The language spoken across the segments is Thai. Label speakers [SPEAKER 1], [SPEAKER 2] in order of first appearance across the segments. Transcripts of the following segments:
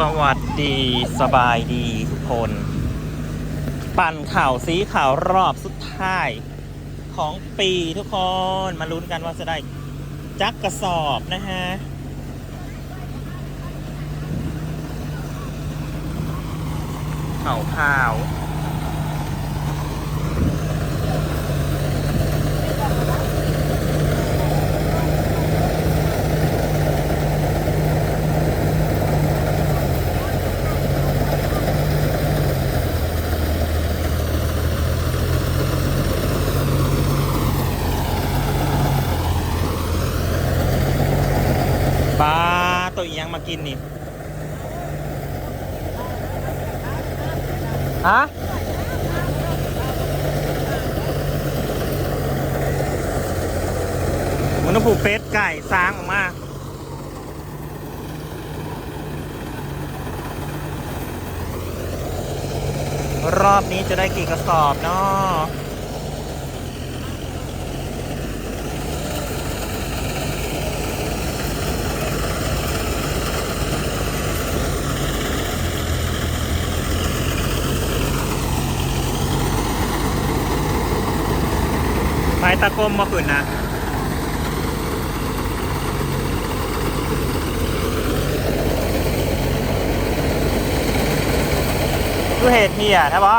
[SPEAKER 1] สวัสดีสบายดีทุกคน ปั่นข่าวสีข่าวรอบสุดท้ายของปีทุกคนมาลุ้นกันว่าจะได้จักกระสอบนะฮะ ข่าวข่าว ปลาตัวอีหยังมา กินนี่ฮะมันต้องผูกเป็ดไก่สร้างออกมา รอบนี้จะได้กี่กระสอบเนาะ ตะกมมาขืนนะดูเหตุเฮียนะบอ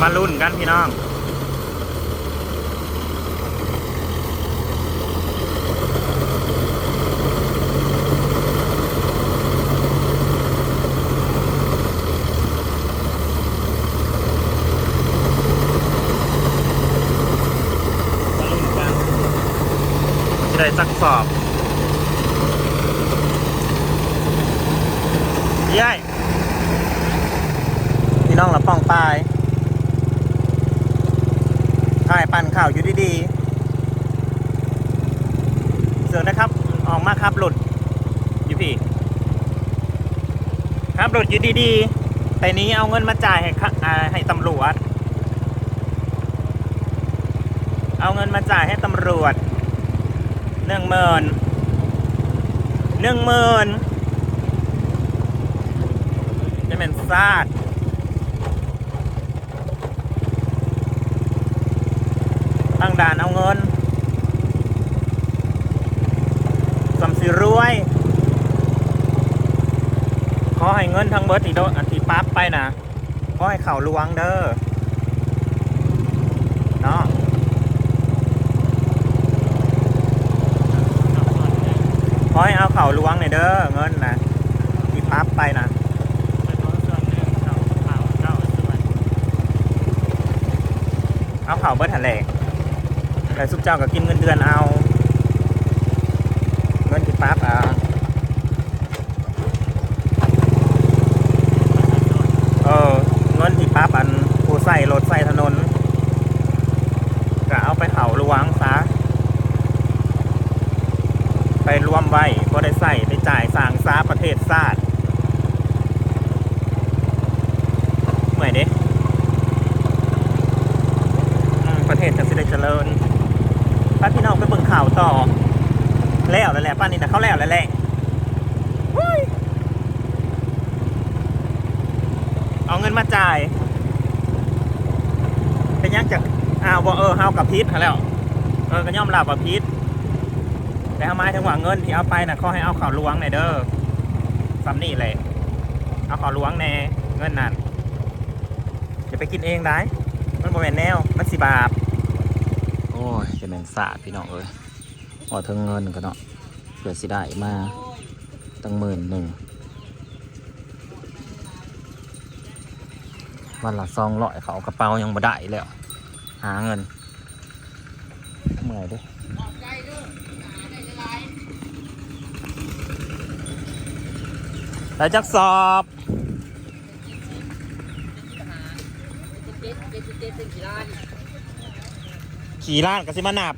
[SPEAKER 1] มาลุ้นกันพี่น้องมาลุ้นกันได้จักสอบย้ายพี่น้องละป้องปลาย ถ่ายปั่นข่าวอยู่ดีๆ เสือกนะครับ ออกมาครับหลุดอยู่พี่ ครับหลุดอยู่ดีๆ แต่นี้เอาเงินมาจ่ายให้ค่าให้ตำรวจ เอาเงินมาจ่ายให้ตำรวจหนึ่งหมื่นหนึ่งหมื่นจะเป็นซาด ตั้ง ด่านเอาเงินสำสิรวย ขอให้เงินทั้งเบิร์ดที่โดอันที่ปั๊บไปนะขอให้เข่าลวงเด้อเนาะขอให้เอาเข่าลวงหน่อยเด้อเงินนะทีปั๊บไปนะเอาเข่าเบิร์ดหันแหลก แต่ซุปเจ้าก็กินเงินเดือนเอา เงินที่ปั๊บอะเออเงินที่ปั๊บอันผู้ใส่รถใส่ถนนก็เอาไปเผาลวงซะไปรวมไว้ก็ได้ใส่ไปจ่ายสางซาประเทศชาติเมื่อยเด้ประเทศจะสิได้เจริญ ป้าพี่น้องไปเบิ่งข่าวต่อ แล้วแล้วแหละป้านี่นะเขาแล้วแล้วแหละเอาเงินมาจ่าย เป็นยังจากอ้าวบ่เออเฮากับพิษหาแล้ว เออก็ย่อมรับว่าพิษแต่เอาไม้ถึงว่าเงินที่เอาไปน่ะขอให้เอาข่าวลวงหน่อยเด้อสำนี่เลย เอาข่าวลวงแน่เงินนั่นจะไปกินเองได้ มันบ่แม่นแนว มันสิบาปโอ้ยจะแม่นสาดพี่น้องเอ้ยพอถึงเงินก็เนาะเพื่อสิได้มาตั้งหมื่นหนึ่งวันละซองร้อยเขาเอากระเป๋ายังบ่ได้แล้วหาเงินเมื่อยด้วยได้จักสอบ
[SPEAKER 2] เจ็ดเจ็ดเจ็ดเป็นกี่ล้าน
[SPEAKER 1] ขี่ล้านก็สิมานับ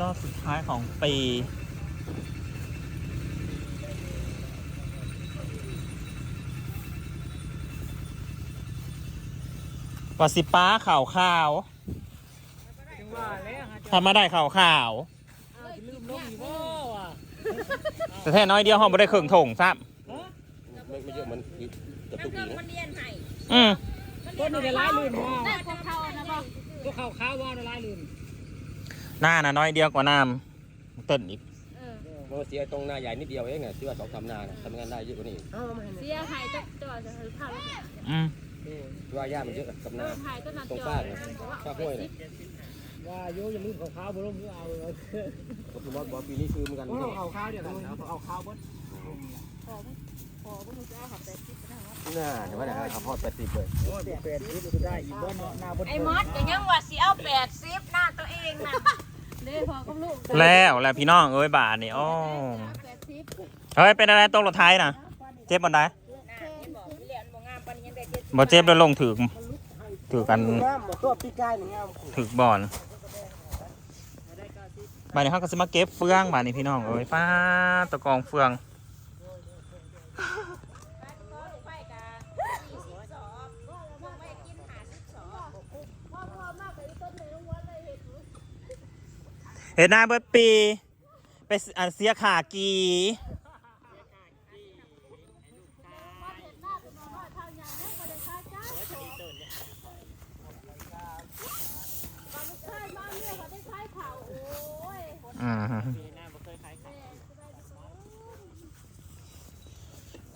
[SPEAKER 1] รอบสุดท้ายของปีว่าสิป้าข่าวข่าว
[SPEAKER 2] จังว่าแล้วฮะ
[SPEAKER 1] ทำมาได้ข่าวข่าว
[SPEAKER 2] จะลืมลงอีกบ่ว่ะ
[SPEAKER 1] แต่แท้น้อยเดียวห้องไม่ได้เครื่องถงซ้
[SPEAKER 3] ไม่ไม่เยอะมันกระตุกอีกนะำ
[SPEAKER 1] อืม
[SPEAKER 2] ต้นนี่ได้ร้ายลืมบ่
[SPEAKER 4] แต่ของเขานะบอก
[SPEAKER 2] ตัวขาวขาวว่าได้ร้ายลืม
[SPEAKER 1] หน้าน่ะน้อยเดียวกว่าน้ำเต้นอีก
[SPEAKER 3] มันเสียตรงหน้าใหญ่นิดเดียวเองไงที่ว่าสองสามหน้านะทำงานได้เยอะกว่านี้
[SPEAKER 4] เสียหายจะจอดจะถือผ้าแล้ว
[SPEAKER 1] อืม
[SPEAKER 3] ที่ว่าหญ้ามันเยอะกับหน้า
[SPEAKER 4] หายก็นัด
[SPEAKER 3] ตรง
[SPEAKER 4] จอ
[SPEAKER 3] ป้า
[SPEAKER 4] ด
[SPEAKER 3] เนี่ยป้าห้วยเนี่ย
[SPEAKER 2] ว่าโยอย่าลืมขาวขาวบ่ลงมือเอาเลย
[SPEAKER 3] ก็คือว่าบอกปีนี้คือเหมือนกัน
[SPEAKER 2] บ่ลงขาวขาวเดี๋ยวเอาเอาขาวบ่
[SPEAKER 3] น่าเดี๋ยวว่าเนี่ยเขาพอดแปดสิบเลย
[SPEAKER 2] โอ้ยแปดนิดก็ได้อีกบ่เนาะหน้าบ่
[SPEAKER 4] ไอ้มอสก็ยังว่าสิเอาแปดสิบหน้าตัวเองนะเด้พอกับลูก
[SPEAKER 1] แล้วแล้วพี่น้องเอ้ยบาทนี่โอ้
[SPEAKER 4] แปดสิบ
[SPEAKER 1] เฮ้ยเป็นอะไรตกรถไทยนะเจ็บบนไดบ่เจ็บแล้วลงถือถือกัน
[SPEAKER 2] งามบ่ตัวปีกายนี่งาม
[SPEAKER 1] ถือบอล บาทนี้เขาก็จะมาเก็บเฟืองบาทนี้พี่น้องเอ้ยป้าตะกองเฟืองเห็นหน้าเบิดปี ไปเสียขากี อืม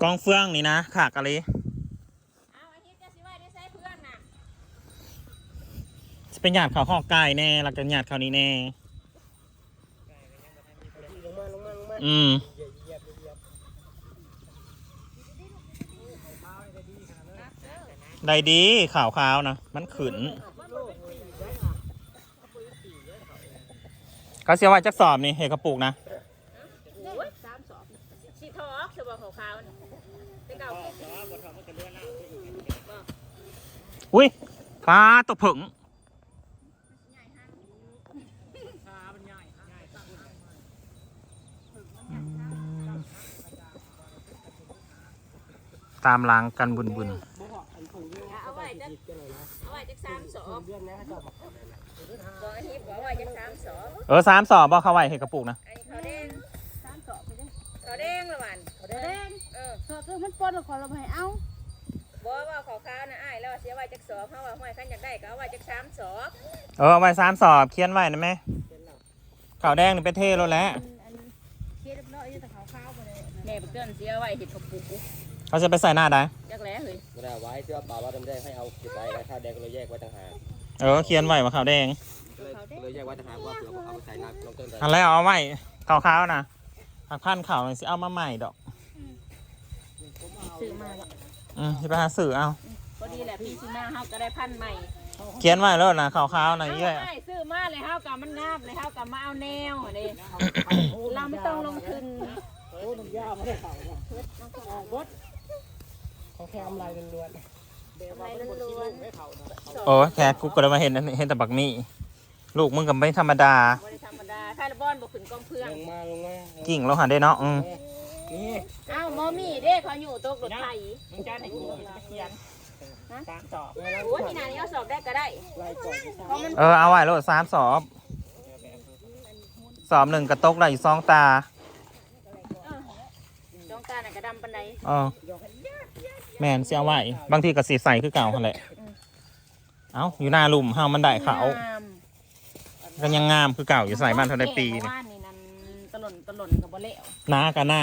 [SPEAKER 1] กองเฟืองนี่นะขากะลิ
[SPEAKER 4] เอาอาทิตย์จะไว้ได้ใช้เพื่อนน่ะ
[SPEAKER 1] จะเป็นหยาดเขาวข้อไก่แน่หลักจะหยาดเขานี้แน่ อืมได้ดีข่าวขาวนะมันขืน เขาเสียไว้จักสอบนี่เฮกระปุกนะ
[SPEAKER 4] สามสอบสิทอกสบอกขาวๆนี่แต่เก่า
[SPEAKER 1] อุ้ยฟ้าตกผึ่งตามหล้างกันบุญบุญ
[SPEAKER 4] เอาไว้จักเอาไว้จักสามสอบ
[SPEAKER 2] เดือนนะเขาบอก
[SPEAKER 4] บอกอาทิตย์บอกว่าจักสามสอบ
[SPEAKER 1] เออสามสอบบ่เข้าไว้เฮกระปุกนะ
[SPEAKER 4] อันนี้เขาแดงสามสอบไปเด้เขาแดงละวันเขาแดงเออ
[SPEAKER 5] สอบตัวมันปนของเราให้เอา
[SPEAKER 4] บอกว่าขาวขาวๆนะอ้ายแล้วเสียไว้จักสอบเพราะว่าห้อยขันอยากได้ก็เอาไว้จักสามสอบ
[SPEAKER 1] เออเอาไว้สามสอบเขียนไว้นะแม่ขาวแดงนี่เป็นเทแล้วแหละ
[SPEAKER 5] อันอันเคียบเนาะอยู่แต่ขาวๆไปเลย
[SPEAKER 4] แม่ไปเตือนเสียไว้เห็ดกระปุก
[SPEAKER 1] เขาจะไปใส่หน้าได้
[SPEAKER 4] จักแหล้เฮ้ย
[SPEAKER 3] ไม่ได้ไว้เสื้อเปล่าว่าทำได้ให้เอาเก็บไว้ข้าวแดงก็เลยแยกไว้ต่างหาก
[SPEAKER 1] เออเขียนไว้ว่าขาวแดง
[SPEAKER 3] เลยเลยแยกไว้ต่างหากว่าเผื่อเอาไปใส่น้ำน้องต้นได้
[SPEAKER 1] อันแรกเอาไว้ขาวขาวๆนะหักพันขาวหน่อยสิเอามาใหม่ดอก
[SPEAKER 4] ซื้อมาแล้ว
[SPEAKER 1] อืมที่ไปหาสื่อเอา
[SPEAKER 4] พอดีแหละพี่ซื้อมาเฮาก็ได้พันใหม่
[SPEAKER 1] เขียนไว้แล้วนะขาวขาวๆหน่อย
[SPEAKER 4] เอา
[SPEAKER 1] เย้ย
[SPEAKER 4] ง่ายซื้อมาเลยเฮากับมันงามเลยเฮากับมาเอาแนวนี่เราไม่ต้องลงทุน
[SPEAKER 2] โอ้น้ำยาไม่ได้ขาวนะออกบดเขาแค่ทำลายล้วน
[SPEAKER 4] อะไรล้วน
[SPEAKER 2] ไม่เขานะ
[SPEAKER 1] โอ้ยแค่กูก็เลยมาเห็นอันเห็นแต่บักมี่ลูกมึงกับไม่ธรรมดา
[SPEAKER 4] ๆบ่ได้ธรรมดาถ้าละบอนบ่ขึ้นกองเพื่อง
[SPEAKER 3] ลงมาลงมา
[SPEAKER 1] กิ่งเราหันได้เนาะอืม
[SPEAKER 2] นี่
[SPEAKER 4] อ้าวหมอมี่เด้เขาอยู่ตกรถไถ
[SPEAKER 2] มึงจ้าไหนกูเขียนสามสอบ
[SPEAKER 4] โอ้ยที่ไหนนี่เอาสอบได้ก็ได้
[SPEAKER 2] ลายก่อน
[SPEAKER 4] เพราะมัน
[SPEAKER 1] เออเอาไว้แล้วสามสอบสอบหนึ่งกระตกได้อีกสองตา
[SPEAKER 4] จองตาน่ะกระดำปานใด
[SPEAKER 1] เออ แมนเสียไว้บางทีก็สีใสคือเก่าหั่นแหละเอ้าอยู่หน้าหลุมเฮามันได้เขาว
[SPEAKER 4] งาม
[SPEAKER 1] ก็ยังงามคือเก่าอยู่ใส่บ้านเท่าไดปี
[SPEAKER 4] นี่
[SPEAKER 1] นี่
[SPEAKER 4] ว่านนี่นั่นตะหล่นตะหล่นกับบ่เละ
[SPEAKER 1] หนากันหนา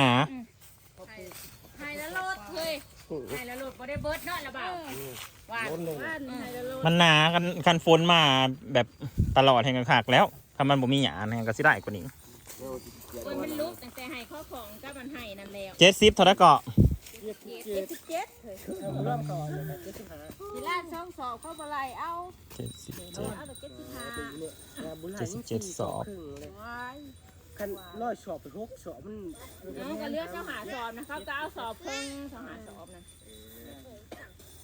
[SPEAKER 4] ให้แล้วโลดเฮ้ยให้แล้วโลดบ่ได้เบิดเนาะละบ่าวว่าน
[SPEAKER 3] ล้นลง
[SPEAKER 5] บ้านไฮโล
[SPEAKER 1] มันหนากันกันฝนมาแบบตลอดแห่งกันขากแล้วถ้ามันบ่มีหยาแห่งก็สิได้กว่านี้
[SPEAKER 4] โอ้ยมันลุกตั้งแต่ให้ข้อของกับมันให้นั่นแล้ว
[SPEAKER 1] เจ็ดสิบเท่าไดเกาะ
[SPEAKER 5] เจ็ดสิบเจ็ดเลย
[SPEAKER 2] เริ่มก่อนเจ็ดสิบห้า
[SPEAKER 5] ทีล่าช่องสอบเข้าบะไรเอา
[SPEAKER 1] เจ็ดสิบเจ็ด
[SPEAKER 5] เอาแต่เจ็ดสิบห้า
[SPEAKER 1] เจ็ดสิบเจ็ดสอบ
[SPEAKER 5] ว้าย
[SPEAKER 2] คันร้อยสอบไปหกสอบมัน
[SPEAKER 4] น้องก็เลือกเจ้าหาสอบนะเขาก็เอาสอบเพิ่งเจ้าหาสอบนะ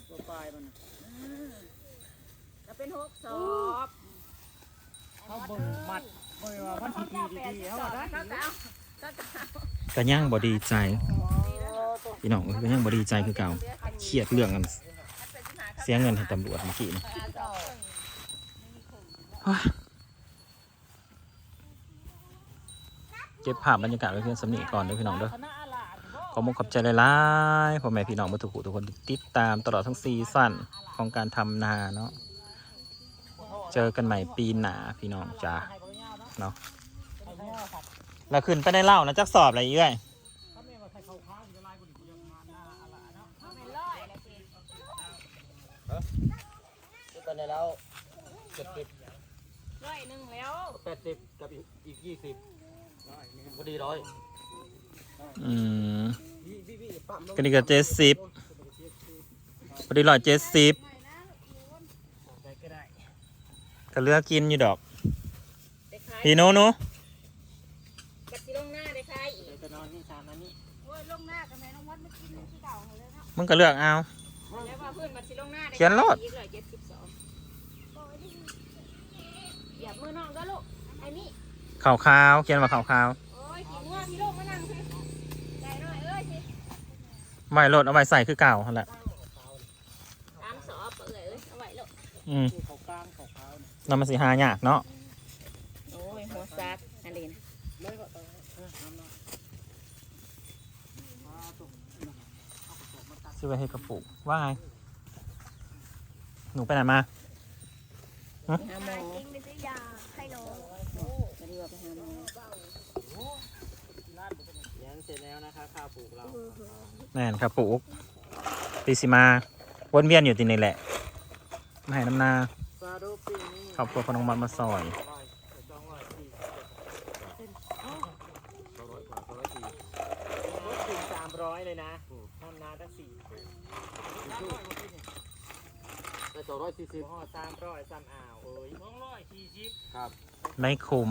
[SPEAKER 2] ตัวปลายมัน
[SPEAKER 4] จะเป็นหกสอบ
[SPEAKER 2] เขาบ่งมัดเบิ่ว่าวันทีดีดีๆเขาว่าได้
[SPEAKER 4] เขาก็เอาเขาก็เอา
[SPEAKER 1] ก็ยังบ่ดีใจ พี่น้องก็ยังบ่ดีใจคือเก่าเครียดเรื่องกันเสียเงินให้ตำรวจเมื่อกี้นี่เก็บภาพบรรยากาศไว้เพียงสำนีก่อนเด้อพี่น้องเด้อ
[SPEAKER 2] คอาลาด
[SPEAKER 1] ขอมุขอบใจหลายๆพ่อแม่พี่น้องมาทุกผู้ทุกคนติดตามตลอดทั้งซีซั่นของการทำนาเนาะเจอกันใหม่ปีหนาพี่น้องจ้า
[SPEAKER 2] เนาะ
[SPEAKER 1] เนาะ
[SPEAKER 2] ให้ยาวครับ
[SPEAKER 1] แล้วขึ้นไปได้เล่านะจักสอบอะไรเอ้ย
[SPEAKER 2] ถ้าแม่ว่าใส่เขาค้างจะลายบนเตียงมาหน้าอาลาดเนาะ
[SPEAKER 4] เอาไม่ร้อยแล้วสิ
[SPEAKER 3] ตอนนี้แล้วเจ็ดสิบ
[SPEAKER 4] ร้อยหนึ่งแล้ว
[SPEAKER 3] แปดสิบกับอีกอีกยี่สิบพอดีร้อย
[SPEAKER 1] อืม
[SPEAKER 2] พี่พี่พี่ปั๊มลง
[SPEAKER 1] ก็นี่ก็เจ็ดสิบพอดีร้อยเจ็ดสิบ
[SPEAKER 2] ไปก็ได้
[SPEAKER 1] ก็เลือกกินอยู่ดอก
[SPEAKER 4] ได้ขาย
[SPEAKER 1] พี่โนโน
[SPEAKER 4] บัตรสิลงหน้าได้ขายอีก
[SPEAKER 2] เดี๋ยวจะนอนที่สามอันนี้
[SPEAKER 5] โอ้ยลงหน้ากันไหมน้องวัดไม่กินที่เก่าเลยเนาะ
[SPEAKER 1] มึงก็เลือกเอา
[SPEAKER 4] แล้วว่าเพื่อนบัตรสิ ลงหน้าได้
[SPEAKER 1] เขียนโลด
[SPEAKER 4] อีกร้อยเจ็ดสิบสองอย่ามือน้องก็ลูกไอ้นี่
[SPEAKER 1] ขาวขาวๆเขียนว่าขาวขาว
[SPEAKER 4] โอ้ยกินว่าพี่ลูกมานั่งสิใจหน่อยเอ้ยสิ
[SPEAKER 1] ๆไม่โหลดเอาไว้ใส่คือเก่าหั่นแหละ
[SPEAKER 4] ตามสอบเปิดเลยเอ้ยเอาไว้ลูก
[SPEAKER 1] อืม
[SPEAKER 2] คือเขากลางเขาขาวเนี่ย
[SPEAKER 1] นำมาสิหายากเนาะ
[SPEAKER 4] โอ้ยหัวซักอันนี้นะ
[SPEAKER 2] เลยก็ต้องเออทำเนาะมาตก
[SPEAKER 1] ซื้อไว้ให้กระปุกว่าไงหนูไปไหนมา
[SPEAKER 4] ไปหาหมอ
[SPEAKER 5] กินไปซื้อยาให้น้อง
[SPEAKER 4] ไปดีกว่าไปหาหมอ
[SPEAKER 2] ยังเสร็จแล้วนะคะข้าวปลูกเรา
[SPEAKER 1] แน่นครับปลูกปีสิมาวนเวียนอยู่ที่นี่แหละมาให้น้ำนา
[SPEAKER 2] ซาโดปีนี้
[SPEAKER 1] ครอบครัวพนองมันมาซอย
[SPEAKER 2] สองร้อยสี่
[SPEAKER 3] สองร้อยกว่าสองร้อยสี่
[SPEAKER 2] รถถึงสามร้อยเลยนะทำนาตั้งสี่
[SPEAKER 3] ได้สองร้อยสี่สิบ
[SPEAKER 2] พ่อสามร้อยสามอ่าวเอ้ยสองร้อยสี่สิบ
[SPEAKER 3] ครับ
[SPEAKER 1] ไม่คุ้ม